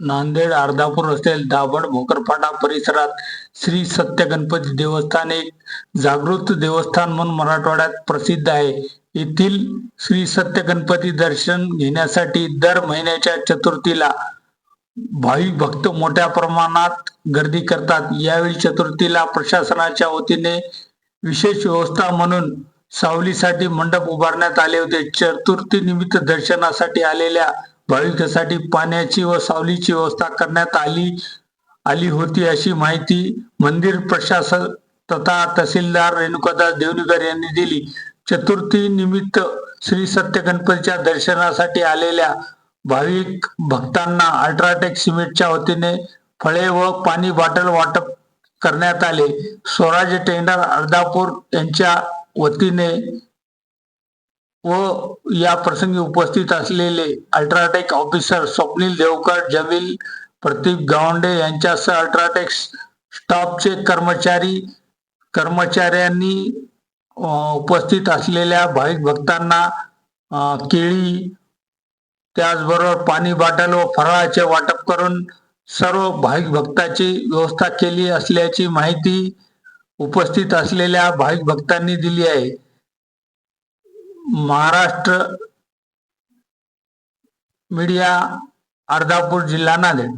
नांदेड अर्धापूर रस्त्यातील दाभड भोकरपाडा परिसरात श्री सत्य गणपती देवस्थान एक जागृत देवस्थान म्हणून मराठवाड्यात प्रसिद्ध आहे. येथील श्री सत्य गणपती दर्शन घेण्यासाठी दर महिन्याच्या चतुर्थीला भाविक भक्त मोठ्या प्रमाणात गर्दी करतात. यावेळी चतुर्थीला प्रशासनाच्या वतीने विशेष व्यवस्था म्हणून सावलीसाठी मंडप उभारण्यात आले होते. चतुर्थी निमित्त दर्शनासाठी आलेल्या भाविकांसाठी पाण्याची व सावलीची व्यवस्था करण्यात आली आली होती अशी माहिती मंदिर प्रशासन तथा तहसीलदार रेणुकादास देवणीकर यांनी दिली. चतुर्थी निमित्त श्री सत्य गणपतीच्या दर्शनासाठी आलेल्या भाविक भक्तांना अल्ट्राटेक सिमेंटच्या वतीने फळे व पाणी बॉटल वाटप करण्यात आले. स्वराज टेंडर अर्धापूर यांच्या वतीने व या प्रसंगी उपस्थित असलेले अल्ट्राटेक ऑफिसर स्वप्नील देवकर जमील प्रदीप गावंडे यांच्यासह अल्ट्राटेक स्टाफचे कर्मचारी कर्मचाऱ्यांनी उपस्थित असलेल्या भाविक भक्तांना केळी त्याचबरोबर पाणी बाटल व फराळाचे वाटप करून सर्व भाविक भक्ताची व्यवस्था केली असल्याची माहिती उपस्थित असलेल्या भाविक भक्तांनी दिली आहे. महाराष्ट्र मीडिया अर्धापूर जिल्हा नांदेड.